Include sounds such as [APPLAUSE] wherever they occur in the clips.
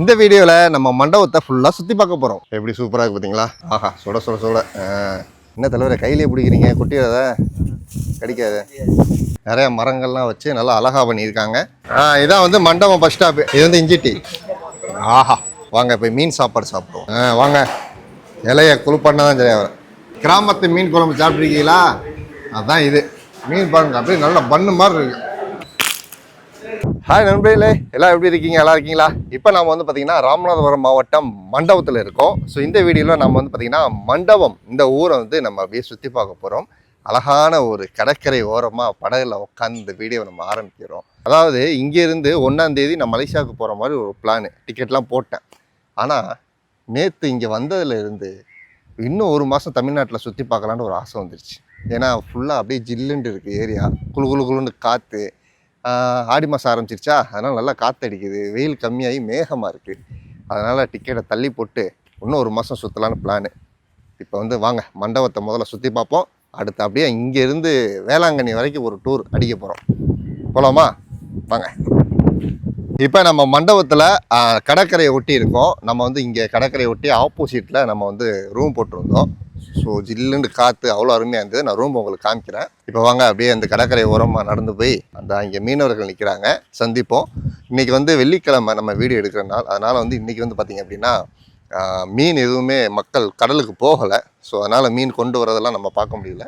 இந்த வீடியோவில் நம்ம மண்டபத்தை ஃபுல்லாக சுற்றி பார்க்க போகிறோம் எப்படி சூப்பராக இருக்கு பார்த்தீங்களா ஆஹா சுட சுட சுட. என்ன தலைவரை கையிலே பிடிக்கிறீங்க? குட்டியாத கடிக்காத. நிறைய மரங்கள்லாம் வச்சு நல்லா அழகா பண்ணியிருக்காங்க. ஆ இதான் வந்து மண்டபம் பஸ் ஸ்டாப்பு இது வந்து இஞ்சிட்டி ஆஹா வாங்க இப்போ மீன் சாப்பாடு சாப்பிடுவோம். ஆ வாங்க. இலைய குழுப்பண்ணா தான் சரியாக வரும். கிராமத்து மீன் குழம்பு சாப்பிட்ருக்கீங்களா அதுதான் இது. மீன் பாருங்க அப்படியே நல்ல பண்ணு மாதிரி இருக்குது ஹாய் நண்பர்களே. எல்லாம் எப்படி இருக்கீங்க? நல்லா இருக்கீங்களா? இப்போ நம்ம வந்து பார்த்தீங்கன்னா ராமநாதபுரம் மாவட்டம் மண்டபத்தில் இருக்கோம். ஸோ இந்த வீடியோவில் நம்ம வந்து பார்த்தீங்கன்னா மண்டபம் இந்த ஊரை வந்து நம்ம அப்படியே சுற்றி பார்க்க போகிறோம் அழகான ஒரு கடற்கரை ஓரமாக படகுல உட்காந்து இந்த வீடியோவை நம்ம ஆரம்பிக்கிறோம். அதாவது இங்கேருந்து ஒன்றாந்தேதி நான் மலேசியாவுக்கு போகிற மாதிரி ஒரு பிளான் டிக்கெட்லாம் போட்டேன். ஆனால் நேற்று இங்கே வந்ததுலேருந்து இன்னும் ஒரு மாதம் தமிழ்நாட்டில் சுற்றி பார்க்கலான்னு ஒரு ஆசை வந்துருச்சு. ஏன்னா ஃபுல்லாக அப்படியே ஜில்லுண்டு இருக்குது ஏரியா. குளு குழு குழுன்னு காற்று ஆடி மாதம் ஆரம்பிச்சிருச்சா? அதனால் நல்லா காற்றடிக்குது வெயில் கம்மியாகி மேகமாக இருக்குது அதனால் டிக்கெட்டை தள்ளி போட்டு இன்னும் ஒரு மாதம் சுற்றலான்னு பிளானு இப்போ வந்து வாங்க மண்டபத்தை முதல்ல சுற்றி பார்ப்போம். அடுத்து அப்படியே இங்கேருந்து வேளாங்கண்ணி வரைக்கும் ஒரு டூர் அடிக்க போகிறோம் போகலாமா வாங்க. இப்போ நம்ம மண்டபத்தில் கடற்கரையை ஒட்டி இருக்கோம். நம்ம வந்து இங்கே கடற்கரையை ஒட்டி ஆப்போசிட்டில் நம்ம வந்து ரூம் போட்டிருந்தோம். ஸோ ஜில்லுன்னு காற்று அவ்வளோ அருமையாக இருந்தது. நான் ரூம் உங்களுக்கு காமிக்கிறேன். இப்போ வாங்க அப்படியே அந்த கடற்கரை ஓரமாக நடந்து போய் அந்த இங்கே மீனவர்கள் நிற்கிறாங்க சந்திப்போம். இன்றைக்கி வந்து வெள்ளிக்கிழமை நம்ம வீடியோ எடுக்கிற நாள். அதனால் வந்து இன்றைக்கி வந்து பார்த்திங்க அப்படின்னா மீன் எதுவுமே மக்கள் கடலுக்கு போகலை. ஸோ அதனால் மீன் கொண்டு வரதெல்லாம் நம்ம பார்க்க முடியல.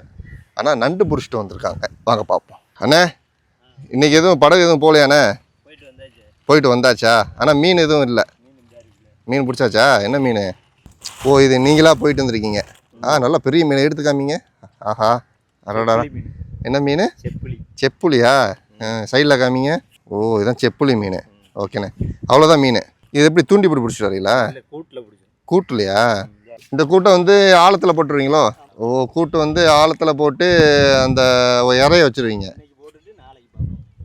ஆனால் நண்டு பிடிச்சிட்டு வந்திருக்காங்க. வாங்க பார்ப்போம். அண்ணே இன்றைக்கி எதுவும் படகு எதுவும் போகலையாண்ணே போயிட்டு வந்தாச்சு. போயிட்டு வந்தாச்சா? ஆனால் மீன் எதுவும் இல்லை. மீன் பிடிச்சாச்சா? என்ன மீன்? ஓ இது நீங்களா போயிட்டு வந்திருக்கீங்க. ஆ நல்லா பெரிய மீன் எடுத்து காமிங்க ஆஹா அடடா. என்ன மீன்? செப்புளி செப்புளியா சைடில் காமிங்க. ஓ இதான் செப்புளி மீன். ஓகேண்ணே. அவ்வளோதான் மீன். இது எப்படி தூண்டி போட்டு பிடிச்சிட்டு வரீங்களா கூட்டில் கூட்டுலையா? இந்த கூட்டை வந்து ஆழத்தில் போட்டுருவீங்களோ? ஓ கூட்டு வந்து ஆழத்தில் போட்டு அந்த இறைய வச்சுருவீங்க.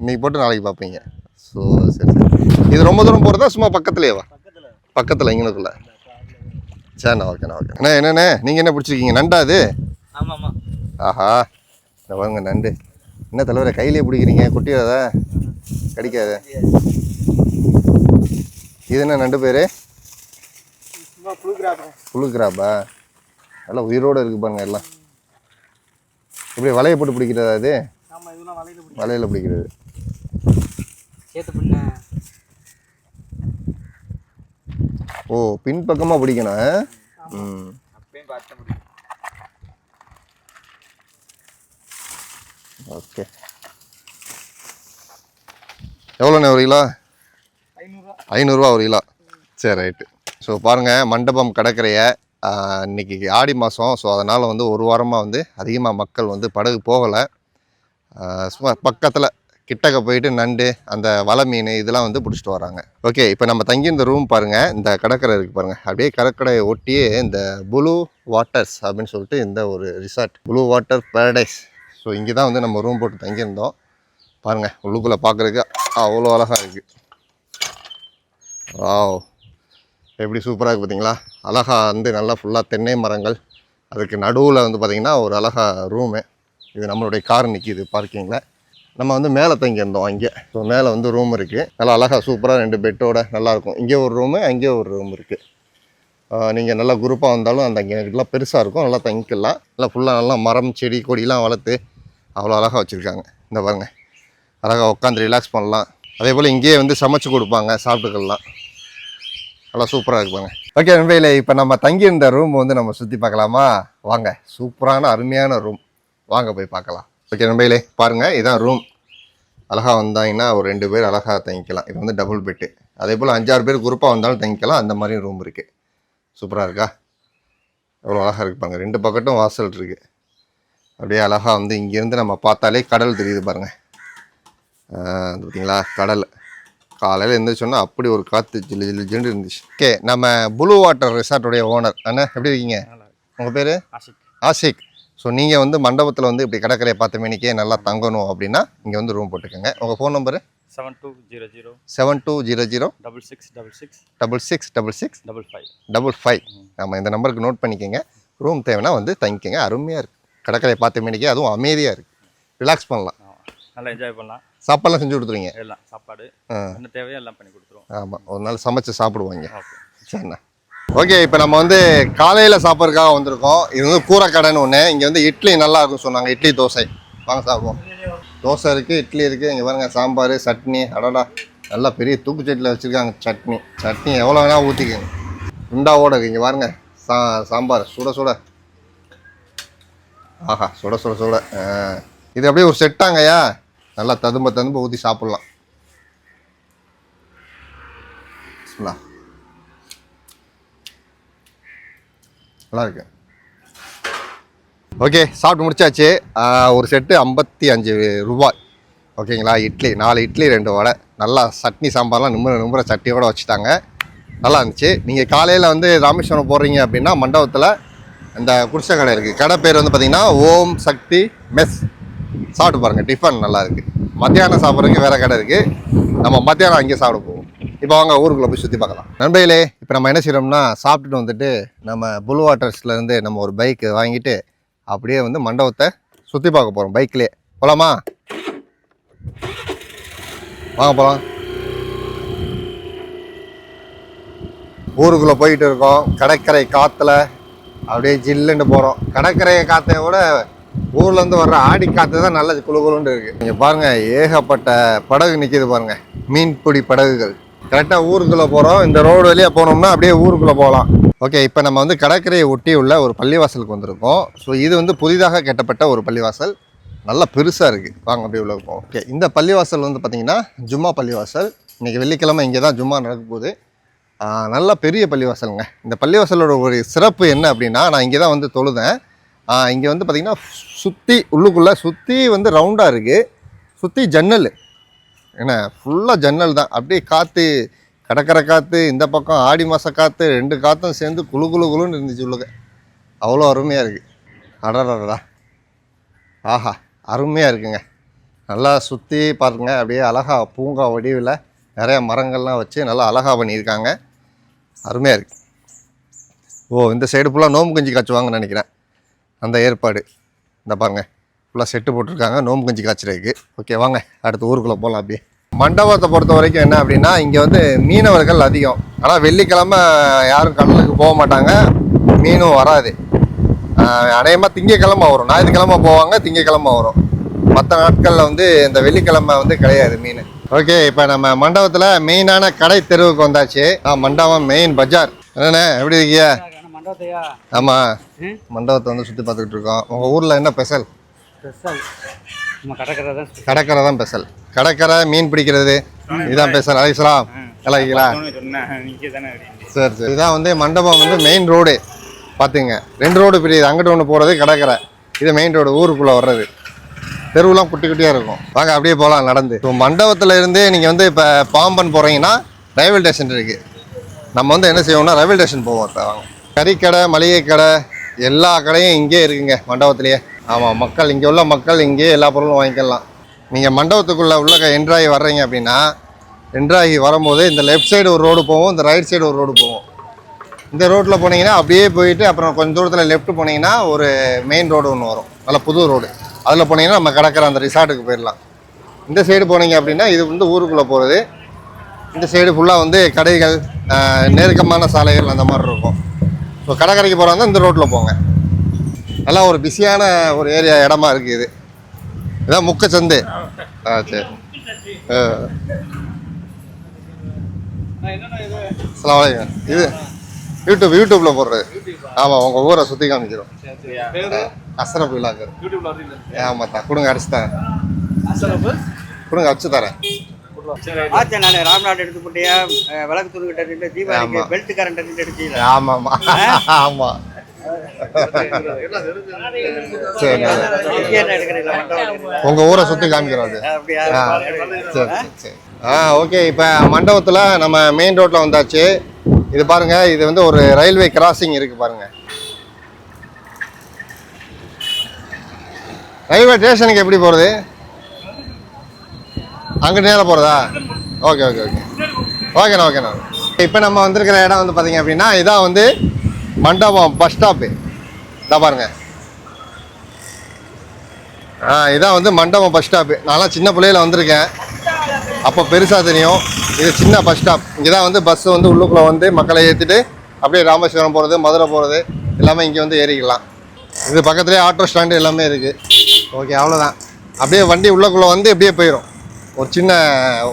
இன்னைக்கு போட்டு நாளைக்கு பார்ப்பீங்க. ஸோ சரி சரி. இது ரொம்ப தூரம் போகிறதா சும்மா பக்கத்துலேயேவா பக்கத்தில். பக்கத்தில் இங்கனுக்குள்ள. சரிண்ணா ஓகேண்ணா ஓகே அண்ணா என்னண்ணே நீங்கள் என்ன பிடிச்சிருக்கீங்க? நண்டா அது? ஆமாம் ஆஹா. இந்த பாருங்க நண்டு. என்ன தலைவரை கையிலே பிடிக்கிறீங்க? குட்டியாத? கடிக்காத? இது என்ன நண்டு பேர்? சும்மா புழுக்கிறாப்ப நல்லா உயிரோடு இருக்கு பாருங்க எல்லாம். இப்படி வலையை போட்டு பிடிக்கிறதா அது? வலையில் பிடிக்கிறது. ஓ பின்பக்கமாக பிடிக்கணும்? ம். ஓகே. எவ்வளோண்ணே ஒரு கிலோ ஐநூறுரூவா ஒரு கிலோ சரி ரைட்டு. ஸோ பாருங்கள் மண்டபம் கடற்கரையை ஆஹ், இன்னைக்கு ஆடி மாதம் ஸோ அதனால் வந்து ஒரு வாரமாக வந்து அதிகமாக மக்கள் வந்து படகு போகலை. சும்மா பக்கத்தில் கிட்டக்க போயிட்டு நண்டு அந்த வலை மீன் இதெல்லாம் வந்து பிடிச்சிட்டு வராங்க. ஓகே இப்போ நம்ம தங்கியிருந்த ரூம் பாருங்கள் இந்த கடற்கரை இருக்குது பாருங்கள் அப்படியே கடற்கரையை ஒட்டியே இந்த ப்ளூ வாட்டர்ஸ் அப்படின்னு சொல்லிட்டு இந்த ஒரு resort blue water paradise so இங்கே தான் வந்து நம்ம ரூம் போட்டு தங்கியிருந்தோம் பாருங்கள் உள்ளுக்குள்ளே பார்க்குறதுக்கு அவ்வளோ அழகாக இருக்குது ஆ எப்படி சூப்பராக இருக்குது பார்த்தீங்களா அழகா வந்து நல்லா ஃபுல்லாக தென்னை மரங்கள். அதுக்கு நடுவில் வந்து பார்த்திங்கன்னா ஒரு அழகா ரூமு இது நம்மளுடைய கார் நிற்கிது பார்க்கிங்கில் நம்ம வந்து மேலே தங்கியிருந்தோம் அங்கே. ஸோ மேலே வந்து ரூம் இருக்குது நல்லா அழகாக சூப்பராக ரெண்டு பெட்டோட நல்லாயிருக்கும் இங்கே ஒரு ரூமு அங்கே ஒரு ரூம் இருக்குது நீங்கள் நல்லா குரூப்பாக வந்தாலும் அந்த அங்கே பெருசாக இருக்கும். நல்லா தங்கிக்கலாம். நல்லா ஃபுல்லாக நல்லா மரம் செடி கொடிலாம் வளர்த்து அவ்வளோ அழகாக வச்சுருக்காங்க. இந்த பாருங்க. அழகாக உட்காந்து ரிலாக்ஸ் பண்ணலாம். அதே போல் இங்கேயே வந்து சமைச்சு கொடுப்பாங்க சாப்பிட்டுக்கலாம். நல்லா சூப்பராக இருக்குப்பாங்க ஓகே நண்பையில் இப்போ நம்ம தங்கியிருந்த ரூம் வந்து நம்ம சுற்றி பார்க்கலாமா? வாங்க. சூப்பரான அருமையான ரூம் வாங்க போய் பார்க்கலாம். ஓகே நண்பையிலே பாருங்கள் இதான் ரூம் அழகாக வந்தாங்கன்னா ஒரு ரெண்டு பேர் அழகாக தங்கிக்கலாம். இது வந்து டபுள் பெட்டு அதே போல் அஞ்சாறு பேர் குரூப்பாக வந்தாலும் தங்கிக்கலாம். அந்த மாதிரியும் ரூம் இருக்குது சூப்பராக இருக்கா? எவ்வளோ அழகாக இருக்கு பாருங்க. ரெண்டு பக்கட்டும் வாசல் இருக்குது அப்படியே அழகாக வந்து இங்கேருந்து நம்ம பார்த்தாலே கடல் தெரியுது பாருங்கள் பார்த்தீங்களா கடல். காலையில் எழுந்திரிச்சோன்னா அப்படி ஒரு காற்று ஜில்லு ஜில்லு ஜில்லு இருந்துச்சு. ஓகே நம்ம ப்ளூ வாட்டர் ரிசார்ட்டுடைய ஓனர் அண்ணா எப்படி இருக்கீங்க? உங்கள் பேர்? ஆசிக் ஆசிக் ஸோ நீங்கள் வந்து மண்டபத்தில் வந்து இப்படி கடற்கரையை பார்த்த மணிக்கே நல்லா தங்கணும் அப்படின்னா இங்கே வந்து ரூம் போட்டுக்கோங்க. உங்கள் phone number seven two zero zero seven two zero zero double six double six double six double six double five double five நம்ம இந்த நம்பருக்கு நோட் பண்ணிக்கோங்க. ரூம் தேவைன்னா வந்து தங்கிக்கங்க. அருமையாக இருக்குது கடற்கரையை பார்த்த மணிக்கே அதுவும் அமைதியாக இருக்குது ரிலாக்ஸ் பண்ணலாம். நல்லா என்ஜாய் பண்ணலாம். சாப்பாடுலாம் செஞ்சு கொடுத்துருவீங்க. எல்லாம் சாப்பாடு என்ன தேவையோ எல்லாம் பண்ணி கொடுத்துருவோம். ஆமாம் ஒரு நாள் சமைச்சு சாப்பிடுவாங்க ஓகே. சரிண்ணா. ஓகே இப்போ நம்ம வந்து காலையில் சாப்பிட்றதுக்காக வந்திருக்கோம். இது வந்து கூரைக்கடைன்னு ஒன்று இங்கே வந்து இட்லி நல்லா இருக்கும் சொன்னாங்க. இட்லி தோசை. வாங்க சாப்பிடுவோம். தோசை இருக்குது இட்லி இருக்குது இங்கே பாருங்கள் சாம்பார் சட்னி அடடா. நல்லா பெரிய தூக்குச்சட்டியில் வச்சுருக்காங்க சட்னி. சட்னி எவ்வளோ வேணால் ஊற்றிக்கங்க உண்டாவோட இங்கே பாருங்க. சா சாம்பார். சுட சுட. ஆஹா சுட சுட சுட. இது அப்படியே ஒரு செட்டாங்கய்யா நல்லா ததும்ப ததும்ப ஊற்றி சாப்பிட்லாம். நல்லாயிருக்கு நல்லா இருக்கு ஓகே சாப்பிட்டு முடிச்சாச்சு. ஒரு செட்டு ஐம்பத்தி அஞ்சு ரூபாய். ஓகேங்களா? இட்லி நாலு இட்லி ரெண்டு வடை. நல்லா சட்னி சாம்பார்லாம் நிம்மர நிம்புற சட்னியோடு வச்சுட்டாங்க. நல்லா இருந்துச்சு. நீங்கள் காலையில் வந்து ராமேஸ்வரம் போடுறீங்க அப்படின்னா மண்டபத்தில் இந்த குடிசை கடை இருக்குது கடை பேர் வந்து பார்த்திங்கன்னா ஓம் சக்தி மெஸ். சாப்பிட்டு பாருங்கள் டிஃபன் நல்லா இருக்குது மத்தியானம் சாப்பிட்றதுக்கு வேறு கடை இருக்குது நம்ம மத்தியானம் அங்கே சாப்பிட இப்போ வாங்க ஊருக்குள்ளே போய் சுற்றி பார்க்கலாம். நண்பர்களே இப்போ நம்ம என்ன செய்கிறோம்னா சாப்பிட்டுட்டு வந்துட்டு நம்ம புல் வாட்டர்ஸ்லேருந்து நம்ம ஒரு பைக் வாங்கிட்டு அப்படியே வந்து மண்டபத்தை சுற்றி பார்க்க போகிறோம் பைக்லேயே போகலாமா வாங்க போகலாம் ஊருக்குள்ளே போயிட்டு இருக்கோம் கடற்கரை காற்றுல அப்படியே ஜில்லுன்னு போகிறோம் கடற்கரை காற்றை விட ஊர்லேருந்து வர்ற ஆடி காற்று தான் நல்லது குளு குழுன்னு இருக்குது நீங்கள் பாருங்கள் ஏகப்பட்ட படகு நிற்கிது பாருங்கள் மீன்பிடி படகுகள். கரெக்டாக ஊருக்குள்ளே போகிறோம் இந்த ரோடு வழியாக போனோம்னா அப்படியே ஊருக்குள்ளே போகலாம். ஓகே இப்போ நம்ம வந்து கடற்கரையை ஒட்டி உள்ள ஒரு பள்ளிவாசலுக்கு வந்திருக்கோம். ஸோ இது வந்து புதிதாக கட்டப்பட்ட ஒரு பள்ளிவாசல். நல்லா பெருசாக இருக்குது வாங்க அப்படியே உள்ள போவோம். ஓகே இந்த பள்ளிவாசல் வந்து பார்த்திங்கன்னா ஜும்மா பள்ளிவாசல். இன்றைக்கி வெள்ளிக்கிழமை இங்கே தான் ஜும்மா நடக்க போகுது. நல்லா நல்ல பெரிய பள்ளிவாசலுங்க. இந்த பள்ளிவாசலோட ஒரு சிறப்பு என்ன அப்படின்னா நான் இங்கே தான் வந்து தொழுதேன். இங்கே வந்து பார்த்திங்கன்னா சுற்றி உள்ளுக்குள்ளே சுற்றி வந்து ரவுண்டாக இருக்குது சுற்றி ஜன்னல். என்ன ஃபுல்லாக ஜன்னல் தான். அப்படியே காற்று கடற்கரை காற்று இந்த பக்கம் ஆடி மாத காற்று ரெண்டு காற்றும் சேர்ந்து குளு குழு குழுன்னு இருந்துச்சு உள்ளுக்க. அவ்வளோ அருமையாக இருக்குது அடடடா ஆஹா அருமையாக இருக்குங்க. நல்லா சுற்றி பாருங்க. அப்படியே அழகா பூங்கா வடிவில் நிறைய மரங்கள்லாம் வச்சு நல்லா அழகாக பண்ணியிருக்காங்க. அருமையாக இருக்குது ஓ இந்த சைடு ஃபுல்லாக நோம்பு கஞ்சி காய்ச்சுவாங்கன்னு நினைக்கிறேன். அந்த ஏற்பாடு. இந்த பாருங்க. ஃபுல்லாக செட்டு போட்டிருக்காங்க. நோம்பு கஞ்சி காய்ச்சறதுக்கு. ஓகே வாங்க. அடுத்த ஊருக்குள்ளே போகலாம் அப்படியே. மண்டபத்தை பொறுத்த வரைக்கும் என்ன அப்படின்னா இங்கே வந்து மீனவர்கள் அதிகம். ஆனால் வெள்ளிக்கிழமை யாரும் கடலுக்கு போக மாட்டாங்க. மீனும் வராது. அநேகமாக திங்கக்கிழமை வரும். ஞாயிற்றுக்கிழமை போவாங்க திங்கக்கிழமை வரும். மற்ற நாட்களில் வந்து இந்த வெள்ளிக்கிழமை வந்து கிடையாது மீன். ஓகே இப்போ நம்ம மண்டபத்தில் மெயினான கடை தெருவுக்கு வந்தாச்சு. ஆ மண்டபம் மெயின் பஜார். என்னண்ணே எப்படி இருக்கீங்க? மண்டபத்தையா? ஆமாம் மண்டபத்தை வந்து சுற்றி பார்த்துக்கிட்டு இருக்கோம். உங்கள் ஊரில் என்ன ஸ்பெஷல்? கடற்கரை தான் ஸ்பெஷல் கடற்கரை மீன் பிடிக்கிறது இதுதான் ஸ்பெஷல் நீங்கள் தானே சரி சரி. இதான் வந்து மண்டபம் வந்து மெயின் ரோடு பார்த்துங்க ரெண்டு ரோடு பிரியுது. அங்கிட்டு ஒன்று போகிறது கடற்கரை. இது மெயின் ரோடு ஊருக்குள்ளே வர்றது. தெருவுலாம் குட்டி குட்டியாக இருக்கும். வாங்க அப்படியே போகலாம் நடந்து. இப்போ மண்டபத்தில் இருந்து நீங்கள் வந்து இப்போ பாம்பன் போகிறீங்கன்னா ரயில்வே ஸ்டேஷன் இருக்குது நம்ம வந்து என்ன செய்வோம்னா ரயில்வே ஸ்டேஷன் போவோம். வாங்க. கறிக்கடை மளிகை கடை எல்லா கடையும் இங்கேயே இருக்குங்க மண்டபத்திலேயே. ஆமாம் மக்கள் இங்கே உள்ள மக்கள் இங்கேயே எல்லா பொருளும் வாங்கிக்கலாம். நீங்கள் மண்டபத்துக்குள்ளே உள்ள என்ட்ராகி வர்றீங்க அப்படின்னா என்ட்ராகி வரும்போது இந்த லெஃப்ட் சைடு ஒரு ரோடு போகும் இந்த ரைட் சைடு ஒரு ரோடு போகும். இந்த ரோட்டில் போனீங்கன்னா அப்படியே போயிட்டு அப்புறம் கொஞ்சம் தூரத்தில் லெஃப்ட் போனீங்கன்னா ஒரு மெயின் ரோடு ஒன்று வரும். நல்ல புது ரோடு அதில் போனீங்கன்னா நம்ம கிடக்கிற அந்த ரிசார்ட்டுக்கு போயிடலாம். இந்த சைடு போனீங்க அப்படின்னா இது வந்து ஊருக்குள்ளே போகிறது இந்த சைடு ஃபுல்லாக வந்து கடைகள் நெருக்கமான சாலைகள் அந்த மாதிரி இருக்கும். ஸோ கடற்கரைக்கு போகிறாங்க இந்த ரோட்டில் போங்க. நல்லா ஒரு பிஸியான ஒரு ஏரியா இடமா இருக்குது இது. இதான் முக்கச்சந்து ஆ சரி. ஆ. அஸ்ஸலாமு அலைக்கும். இது யூடியூப் யூடியூப்பில் போடுறது. ஆமாம் உங்கள் ஊரை சுற்றி காமிக்கிறோம் அசரப் விழாக்கு ஆமாத்தா கொடுங்க அடிச்சு தரேன். கொடுங்க அடிச்சு தரேன். ஆச்சா நான் ராம்நாட் எடுத்து போட்டியா? அஹ் விளக்கு தூணுகிட்ட நின்று தீபாவளிக்கு ஆமா. பெல்ட் கரண்ட் நின்று எடுத்தீங்க ஆமாம் ஆமாம் சரி உங்கள் ஊரை சுற்றி காமிக்கிறோம் அது சரி சரி ஆ. ஓகே இப்போ மண்டபத்தில் நம்ம மெயின் ரோட்டில் வந்தாச்சு. இது பாருங்க இது வந்து ஒரு ரயில்வே கிராசிங் இருக்கு பாருங்க. ரயில்வே ஸ்டேஷனுக்கு எப்படி போகிறது அங்கே நேராக போகிறதா ஓகே ஓகே ஓகே. ஓகேண்ணா ஓகேண்ணா. இப்போ நம்ம வந்திருக்கிற இடம் வந்து பார்த்தீங்க அப்படின்னா இதான் வந்து மண்டபம் பஸ் ஸ்டாப்பு இதை பாருங்க. ஆ இதான் வந்து மண்டபம் பஸ் ஸ்டாப்பு நான்லாம் சின்ன பிள்ளையில வந்திருக்கேன். அப்போ பெருசாக தெரியும். இது சின்ன பஸ் ஸ்டாப் இங்கே தான் வந்து பஸ் வந்து உள்ளுக்குள்ளே வந்து மக்களை ஏற்றிட்டு அப்படியே ராமேஸ்வரம் போகிறது மதுரை போகிறது எல்லாமே இங்கே வந்து ஏறிக்கலாம். இது பக்கத்துலேயே ஆட்டோ ஸ்டாண்டு எல்லாமே இருக்குது ஓகே அவ்வளோதான் அப்படியே வண்டி உள்ளக்குள்ளே வந்து இப்படியே போயிடும் ஒரு சின்ன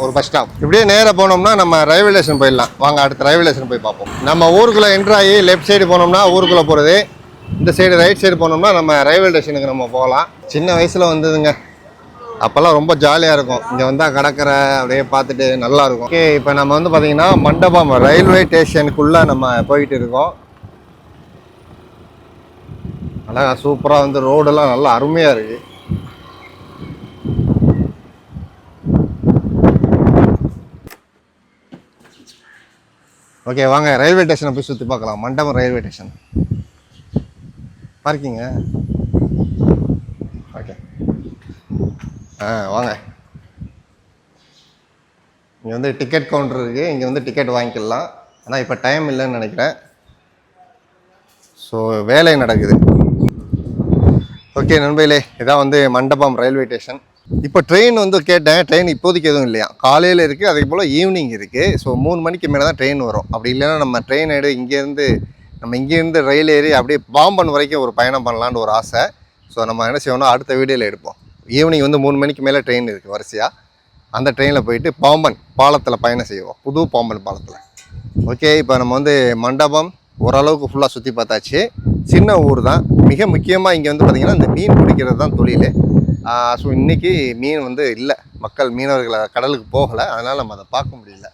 ஒரு பஸ் ஸ்டாப் இப்படியே நேராக போனோம்னா நம்ம ரயில்வே ஸ்டேஷன் போயிடலாம். வாங்க அடுத்த ரயில்வே ஸ்டேஷன் போய் பார்ப்போம். நம்ம ஊருக்குள்ளே என்ட்ரு ஆகி லெஃப்ட் சைடு போனோம்னா ஊருக்குள்ளே போகிறது இந்த சைடு ரைட் சைடு போனோம்னா நம்ம ரயில்வே ஸ்டேஷனுக்கு நம்ம போகலாம். சின்ன வயசில் வந்ததுங்க. அப்போல்லாம் ரொம்ப ஜாலியாக இருக்கும். இங்கே வந்தால் கடற்கரை அப்படியே பார்த்துட்டு நல்லா இருக்கும். ஓகே இப்போ நம்ம வந்து பார்த்திங்கன்னா மண்டபம் ரயில்வே ஸ்டேஷனுக்குள்ளே நம்ம போயிட்டு இருக்கோம். அழகாக சூப்பராக வந்து ரோடெல்லாம் நல்லா அருமையாக இருக்குது ஓகே வாங்க ரயில்வே ஸ்டேஷனை போய் சுற்றி பார்க்கலாம். மண்டபம் ரயில்வே ஸ்டேஷன் பார்க்கிங்க ஓகே ஆ வாங்க. இங்கே வந்து டிக்கெட் கவுண்டர் இருக்குது இங்கே வந்து டிக்கெட் வாங்கிக்கலாம். ஆனால் இப்போ டைம் இல்லைன்னு நினைக்கிறேன். ஸோ வேலை நடக்குது. ஓகே நண்பையிலே இதான் வந்து மண்டபம் ரயில்வே ஸ்டேஷன் இப்போ ட்ரெயின் வந்து கேட்டேன். ட்ரெயின் இப்போதைக்கு எதுவும் இல்லையா? காலையில் இருக்குது அதே போல் ஈவினிங் இருக்குது ஸோ மூணு மணிக்கு மேலே தான் ட்ரெயின் வரும். அப்படி இல்லைன்னா நம்ம ட்ரெயின் எடு இங்கேருந்து நம்ம இங்கேருந்து ரயில் ஏறி அப்படியே பாம்பன் வரைக்கும் ஒரு பயணம் பண்ணலான்னு ஒரு ஆசை. ஸோ நம்ம என்ன செய்வோம்னா அடுத்த வீடியோவில் எடுப்போம். ஈவினிங் வந்து மூணு மணிக்கு மேலே ட்ரெயின் இருக்குது வரிசையாக அந்த ட்ரெயினில் போயிட்டு பாம்பன் பாலத்தில் பயணம் செய்வோம். புது பாம்பன் பாலத்தில். ஓகே இப்போ நம்ம வந்து மண்டபம் ஓரளவுக்கு ஃபுல்லாக சுற்றி பார்த்தாச்சு. சின்ன ஊர் தான் மிக முக்கியமாக இங்கே வந்து பார்த்திங்கன்னா இந்த மீன் பிடிக்கிறது தான் தொழில். ஸோ இன்றைக்கி மீன் வந்து இல்லை. மக்கள் மீனவர்களை கடலுக்கு போகலை. அதனால் நம்ம அதை பார்க்க முடியல.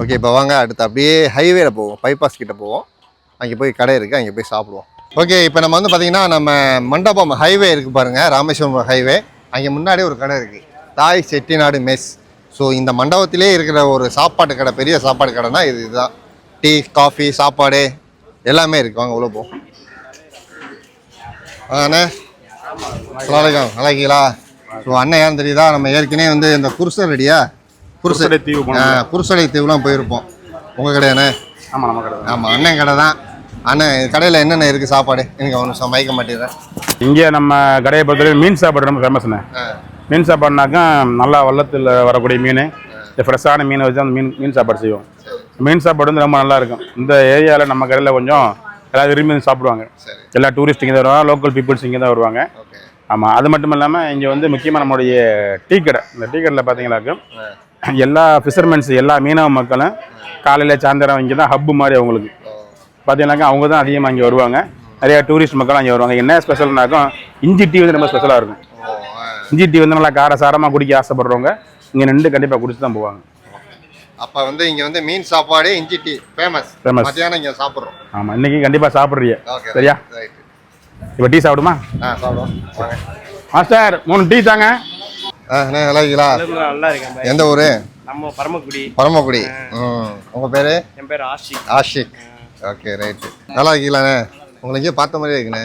ஓகே இப்போ வாங்க அடுத்து அப்படியே ஹைவேல போவோம். பைபாஸ் கிட்டே போவோம். அங்கே போய் கடை இருக்குது அங்கே போய் சாப்பிடுவோம். ஓகே இப்போ நம்ம வந்து பார்த்திங்கன்னா நம்ம மண்டபம் ஹைவே இருக்குது பாருங்கள் ராமேஸ்வரம் ஹைவே அங்கே முன்னாடி ஒரு கடை இருக்குது தாய் செட்டிநாடு மெஸ். ஸோ இந்த மண்டபத்திலே இருக்கிற ஒரு சாப்பாட்டு கடை பெரிய சாப்பாடு கடைனா இது இதுதான். டீ காஃபி சாப்பாடு எல்லாமே இருக்குது வாங்க உள்ள போ அண்ணே. அஸ்ஸலாமு நல்லா இருக்கீங்களா ஸோ அண்ணன் தெரியுதா? நம்ம ஏற்கனவே வந்து இந்த குருசை ரெடியா? குருசை குருசடை தீவு குருசடை தீவுலாம் போயிருப்போம். உங்கள் கடையாண்ணே ஆமாம் நம்ம கடை ஆமாம் அண்ணன் கடை தான். அண்ணன் கடையில் என்னென்ன இருக்குது சாப்பாடு? எனக்கு ஒன்று மயக்க மாட்டேங்கிறேன் இங்கே நம்ம கடையை பொறுத்தவரை மீன் சாப்பாடு ரொம்ப ஃபேமஸ்ண்ணே மீன் சாப்பாடுனாக்கா நல்லா வள்ளத்தில் வரக்கூடிய மீன். இந்த ஃப்ரெஷ்ஷான மீனை வச்சு அந்த மீன் மீன் சாப்பாடு செய்வோம். மீன் சாப்பாடு வந்து ரொம்ப நல்லா இருக்கும். இந்த ஏரியாவில் நம்ம கடையில் கொஞ்சம் எல்லாரும் விரும்பி வந்து சாப்பிடுவாங்க. எல்லா டூரிஸ்ட் இங்கே தான் வருவாங்க லோக்கல் பீப்புள்ஸ் இங்கே தான் வருவாங்க. ஆமாம் அது மட்டும் இல்லாமல் இங்கே வந்து முக்கியமாக நம்மளுடைய டீ கடை. இந்த டீ கடையில் பார்த்தீங்கன்னாக்கா எல்லா ஃபிஷர்மென்ஸ் எல்லா மீனவ மக்களும் காலையில் சாயந்தரம் இங்கே தான் ஹப்பு மாதிரி அவங்களுக்கு. பார்த்தீங்கன்னாக்கா அவங்க தான் அதிகமாக இங்கே வருவாங்க. நிறையா டூரிஸ்ட் மக்களும் இங்கே வருவாங்க. என்ன ஸ்பெஷல்னாக்கா இஞ்சி டீ வந்து ரொம்ப ஸ்பெஷலாக இருக்கும். இஞ்சி டீ வந்து நல்லா காரசாரமாக குடிக்க ஆசைப்படுறவங்க இங்கே நின்று கண்டிப்பாக குடிச்சு தான் போவாங்க. அப்போ வந்து இங்கே வந்து மீன் சாப்பாடு இஞ்சி டீ ஃபேமஸ் Famous. மத்தியானம் இங்கே சாப்பிட்றோம். ஆமாம் இன்னைக்கு கண்டிப்பாக சாப்பிட்றீங்க. ஓகே சரியா? ரைட் இப்போ டீ சாப்பிடுமா? ஆ சாப்பிடுவோம். மாஸ்டர் மூணு டீ தாங்க. ஆ அண்ணே நல்லா இருக்கீங்களா? நல்லா இருக்கேன். எந்த ஊர்? நம்ம பரமக்குடி. பரமக்குடி. ம். உங்கள் பேர்? என் பேர் ஆஷி ஆஷிக். ஓகே ரைட்டு நல்லா இருக்கீங்களாண்ணே உங்களை இங்கே பார்த்த மாதிரியே இருக்குண்ணே.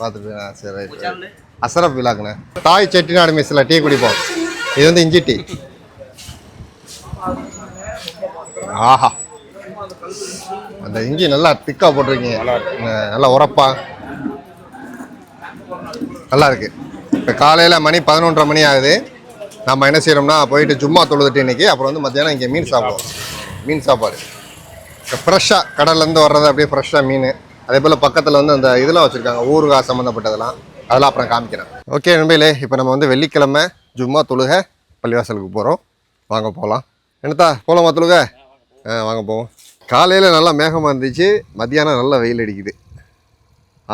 பார்த்துருப்பீங்களா சரி ரைட் அசரப் விழாக்குண்ணே. தாய் செட்டிநாடு மெஸ்ஸில் டீ குடிப்போம். இது வந்து இஞ்சி டீ. ஆஹா. அந்த இஞ்சி நல்லா திக்கா போட்டிருக்கீங்க. நல்லா உரப்பா. நல்லா இருக்கு. இப்போ காலையில் மணி பதினொன்றரை மணி ஆகுது. நம்ம என்ன செய்கிறோம்னா போயிட்டு சும்மா தொழுதுட்டு இன்னைக்கு அப்புறம் வந்து மத்தியானம் இங்கே மீன் சாப்பிடுவோம். மீன் சாப்பாடு. ஃப்ரெஷ்ஷாக கடல்லேருந்து வர்றது அப்படியே ஃப்ரெஷ்ஷாக மீன். அதே போல் பக்கத்தில் வந்து அந்த இதெல்லாம் வச்சுருக்காங்க ஊறுகாய் சம்மந்தப்பட்டதெல்லாம் அதெல்லாம் அப்புறம் காமிக்கிறேன். ஓகே நண்பர்களே இப்போ நம்ம வந்து வெள்ளிக்கிழமை ஜும்மா தொழுக பள்ளிவாசலுக்கு போகிறோம் வாங்க போகலாம் என்னத்தா போகலாம் மாத்தலுங்க ஆ வாங்க போவோம். காலையில் நல்லா மேகமாக இருந்துச்சு மத்தியானம் நல்லா வெயில் அடிக்குது.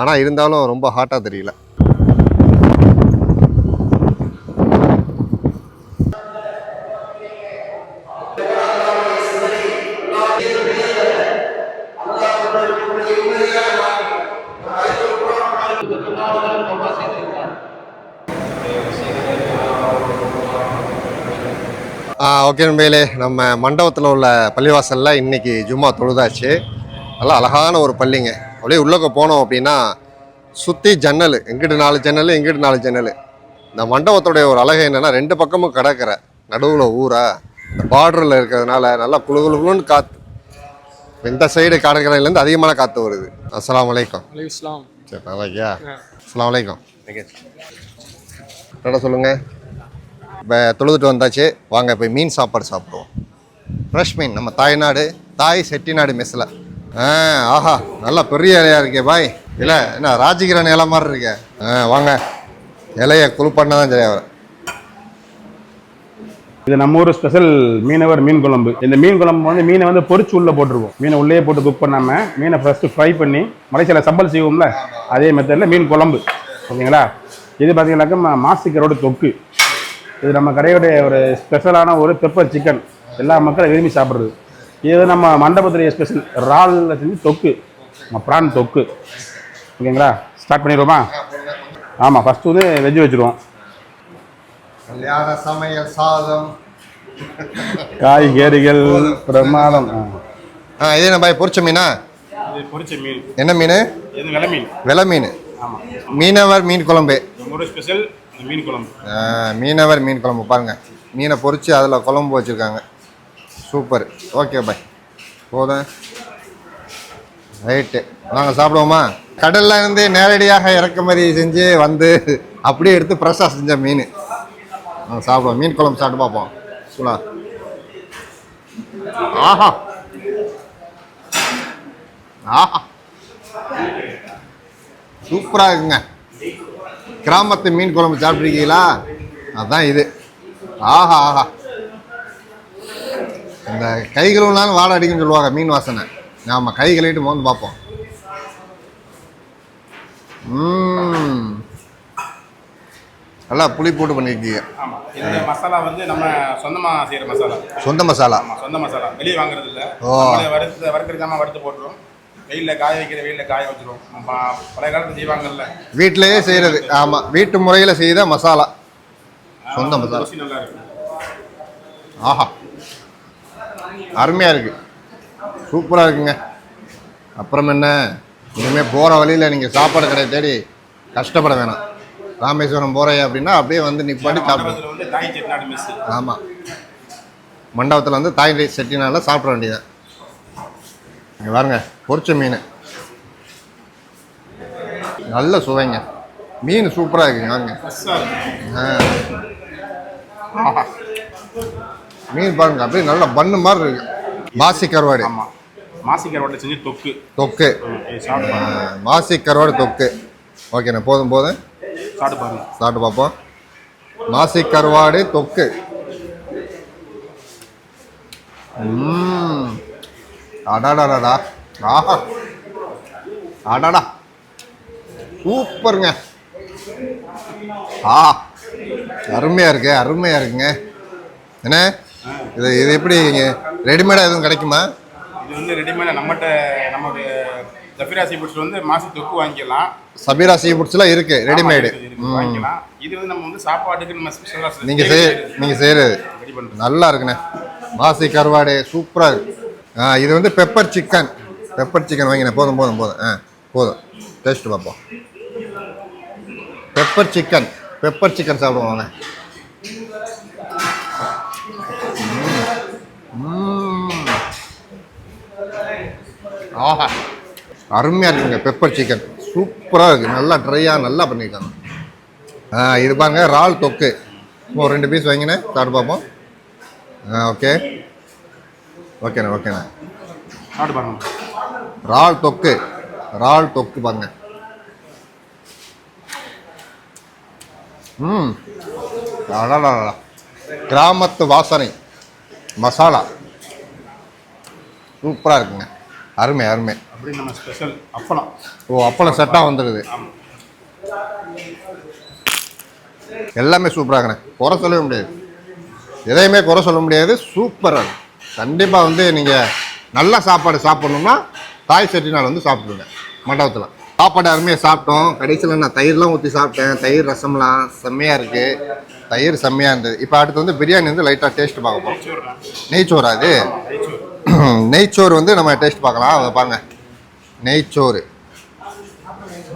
ஆனால் இருந்தாலும் ரொம்ப ஹாட்டாக தெரியல. ஓகே நண்பர்களே நம்ம மண்டபத்தில் உள்ள பள்ளிவாசலில் இன்னைக்கு ஜும்மா தொழுதாச்சு. நல்லா அழகான ஒரு பள்ளிங்க. அப்படியே உள்ளக்க போனோம் அப்படின்னா சுற்றி ஜன்னல். எங்கிட்டு நாலு ஜன்னல் எங்கிட்டு நாலு ஜன்னல். இந்த மண்டபத்துடைய ஒரு அழகு என்னென்னா ரெண்டு பக்கமும் கடற்கரை. நடுவில் ஊரா. இந்த பார்டரில் இருக்கிறதுனால நல்லா குளு குளுன்னு காற்று இந்த சைடு கடற்கரையிலேருந்து அதிகமான காற்று வருது. அஸ்ஸலாமு அலைக்கும். இஸ்லாம் சரி நல்லா இருக்கியா அஸ்ஸலாமு அலைக்கும். டாடா சொல்லுங்கள் இப்போ தொழுதுட்டு வந்தாச்சு. வாங்க போய் மீன் சாப்பாடு சாப்பிடுவோம். ஃப்ரெஷ் மீன். நம்ம தாய்நாடு தாய் செட்டிநாடு மெஸ்ஸில் ஆ ஆஹா நல்லா பெரிய இலையா இருக்கே பாய். இல்லை என்ன ராஜகிரண இலை மாதிரி இருக்கே. ஆ வாங்க. இலையை குழுப்பண்ண தான் சரியா வரும் இது நம்ம ஊர் ஸ்பெஷல் மீனவர் மீன் குழம்பு. இந்த மீன் குழம்பு வந்து மீனை வந்து பொறிச்சு உள்ள போட்டுருவோம். மீனை உள்ளே போட்டு குக் பண்ணாம மீனை ஃபர்ஸ்ட் ஃப்ரை பண்ணி மலைச்சில சம்பல் செய்வோம்ல அதே மெத்தடில் மீன் குழம்பு. ஓகேங்களா இது பார்த்தீங்கன்னாக்கா மா- மாசிக்கரோட தொக்கு. இது நம்ம கடையோடைய ஒரு ஸ்பெஷலான ஒரு பெப்பர் சிக்கன் எல்லா மக்களும் விரும்பி சாப்பிட்றது. இது நம்ம மண்டபத்துடைய ஸ்பெஷல் இறாலில் செஞ்சு தொக்கு. நம்ம ப்ரான் தொக்கு. ஓகேங்களா? ஸ்டார்ட் பண்ணிடுவோமா? ஆமாம் ஃபஸ்ட்டு வந்து வெஜ் வச்சுருவோம். கல்யாண சமையல் சாதம். காய்கறிகள் பிரமாதம். ஆ. ஆ இது என்ன பாய் பொரிச்ச மீனா? இது பொரிச்ச மீன். என்ன மீன்? இது வெலை மீன். வெலை மீன். ஆமாம் மீனவர் மீன் குழம்பு. ஸ்பெஷல் மீன் குழம்பு. மீனவர் மீன் குழம்பு பாருங்கள் மீனை பொறிச்சு அதில் குழம்பு வச்சுருக்காங்க. சூப்பர். ஓகே பாய் போதும். ரைட்டு. நாங்கள் சாப்பிடுவோமா? கடல்ல இருந்து நேரடியாக இறக்குமதி செஞ்சு வந்து அப்படியே எடுத்து ஃப்ரெஷ்ஷாக செஞ்ச மீன். நாங்கள் சாப்பிடுவோம். மீன் குழம்பு சாப்பிட்டு பார்ப்போம். சுலா ஆஹா. ஆஹா. சூப்பராக இருக்குங்க. கிராமத்து மீன் குழம்பு சாப்பிட்ருக்கீங்களா அதான் இது. ஆஹா ஆஹா. இந்த கை கழுவுனாலும் வாடை அடிக்குன்னு சொல்லுவாங்க மீன் வாசனை. நாம கை கழுவிட்டு மோந்து பார்ப்போம். நல்லா புளி போட்டு பண்ணியிருக்கீங்க ஆமாம் இந்த மசாலா வந்து நம்ம சொந்தமாக செய்கிற மசாலா. சொந்த மசாலா? சொந்த மசாலா. வெளியே வாங்குறது இல்லை ஓ. வறுத்து வறுக்கிறதாம வறுத்து போட்டுருவோம். வெயிலில் காய வைக்கிற வெயிலில் காய வச்சிருவோம். பழைய காலத்தில் செய்வாங்கல்ல. வீட்டிலேயே செய்கிறது ஆமாம் வீட்டு முறையில் செய்த மசாலா. சொந்த மசாலா. நல்லா இருக்கும். ஆஹா. அருமையாக இருக்கு. சூப்பராக இருக்குங்க. அப்புறம் என்ன? இனிமேல் போகிற வழியில் நீங்கள் சாப்பாடு கடை தேடி கஷ்டப்பட வேணாம். ராமேஸ்வரம் போகிறேன் அப்படின்னா அப்படியே வந்து நிப்பாட்டி மெஸ் ஆமாம் மண்டபத்தில் வந்து தாய் செட்டினால சாப்பிட வேண்டியதான் இங்கே பாருங்க பொரிச்ச மீன். நல்ல சுவைங்க. மீன் சூப்பராக இருக்குங்க வாங்க. மீன் பாருங்க அப்படியே நல்ல பண்ணு மாதிரி இருக்கு. மாசி கருவாடு. ஆமாம் மாசிக்கரோட்டை செஞ்சு தொக்கு. தொக்கு. ம், மாசி கருவாடு தொக்கு. ஓகேண்ணா போதும் போதும். சாப்பிட்டு பாருங்க. சாப்பிட்டு பார்ப்போம். மாசி கருவாடு தொக்கு. ம்ம். அடாடாடாடா. ஆஹா. அடாடா. சூப்பருங்க. ஆ. அருமையாக இருக்கு அருமையாக இருக்குங்க. என்ன? இது இது எப்படி ரெடிமேடாக எதுவும் கிடைக்குமா? இது வந்து ரெடிமேடாக நம்மகிட்ட நம்மளுடைய ஜஃபிரா சீ ஃபுட்ஸ் வந்து மாசி தொக்கு வாங்கிக்கலாம். சபீரா சீ ஃபுட்ஸ்லாம் இருக்கு ரெடிமேடு. வாங்கிக்கலாம். இது வந்து நம்ம வந்து சாப்பாட்டுக்கு நம்ம ஸ்பெஷலாக நீங்கள் செய் நீங்கள் செய்கிறது நல்லா இருக்குண்ணே. மாசி கருவாடு சூப்பராக இருக்கு. ஆ இது வந்து பெப்பர் சிக்கன் பெப்பர் சிக்கன் வாங்கினேன். போதும் போதும் போதும். ஆ போதும். டேஸ்ட் பார்ப்போம். பெப்பர் சிக்கன் பெப்பர் சிக்கன் சாப்பிடுவோம் வாங்க ஆஹா. அருமையாக இருக்குங்க பெப்பர் சிக்கன் சூப்பராக இருக்குது நல்லா ட்ரையாக நல்லா பண்ணியிருக்காங்க ஆ இது பாருங்க இறால் தொக்கு. ஒரு ரெண்டு பீஸ் வாங்கினேன். சாப்பிட்டு பார்ப்போம். ஆ ஓகே ஓகேண்ணே ஓகேண்ணே. சாப்பிட்டு பாருங்க. இறால் தொக்கு இறால் தொக்கு பாருங்க. ம். அடடா கிராமத்து வாசனை மசாலா. சூப்பராக இருக்குங்க. அருமை அருமை. அப்படி நம்ம ஸ்பெஷல் அப்பளம். ஓ அப்பளம் செட்டாக வந்துடுது எல்லாமே சூப்பராகண்ணே குறை சொல்லவே முடியாது. எதையுமே குறை சொல்ல முடியாது. சூப்பராக கண்டிப்பாக வந்து நீங்கள் நல்ல சாப்பாடு சாப்பிட்ணுன்னா தாய் செட்டிநாள் வந்து சாப்பிடுங்க. மண்டபத்தில். சாப்பாடு அருமையாக சாப்பிட்டோம். கடைசியில் நான் தயிர்லாம் ஊற்றி சாப்பிட்டேன். தயிர் ரசம்லாம் செம்மையாக இருக்குது தயிர் செம்மையாக இருந்தது. இப்போ அடுத்து வந்து பிரியாணி வந்து லைட்டாக டேஸ்ட் பார்க்க போகிறோம் நெய்ச்சோறா அது? [CLEARS THROAT] நெய்ச்சோறு வந்து நம்ம டேஸ்ட் பார்க்கலாம். அதை பாருங்க. நெய்ச்சோறு.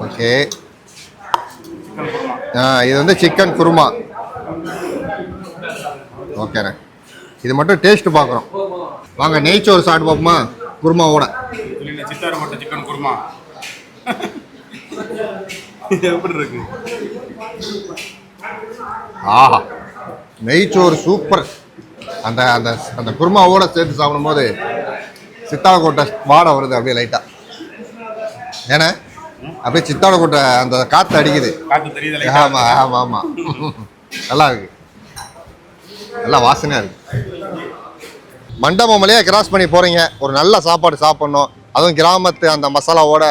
ஓகே. இது வந்து சிக்கன் குருமா. ஓகேண்ணே. இது மட்டும் டேஸ்ட் பார்க்குறோம். வாங்க நெய்ச்சோறு சாப்பிட்டு பார்ப்போமா? குருமாவோட. சித்தாறு மட்டும் சிக்கன் குருமா. எப்படி இருக்கு? ஆஹா நெய்ச்சோறு சூப்பர் அந்த அந்த அந்த குருமாவோட சேர்த்து சாப்பிடும்போது சித்தாளக்கோட்டை வாடை வருது அப்படியே லைட்டா ஏன்னா அப்படியே சித்தாளக்கோட்டை அந்த காற்று அடிக்குது. ஆமா ஆமா ஆமா. நல்லா இருக்கு. நல்லா வாசனையா இருக்கு. மண்டபம் வழியா கிராஸ் பண்ணி போறீங்க. ஒரு நல்ல சாப்பாடு சாப்பிடணும். அதுவும் கிராமத்து அந்த மசாலாவோட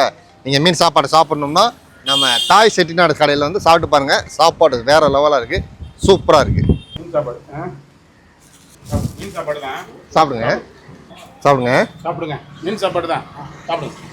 நீங்க மீன் சாப்பாடு சாப்பிடணும்னா நம்ம தாய் செட்டிநாடு கடையில் வந்து சாப்பிட்டு பாருங்க. சாப்பாடு வேற லெவலா இருக்கு. சூப்பரா இருக்கு. மீன் சாப்பாடு. ஆ? மீன் சாப்பாடு தான். சாப்பிடுங்க. சாப்பிடுங்க. சாப்பிடுங்க. மீன் சாப்பாடு தான். சாப்பிடுங்க.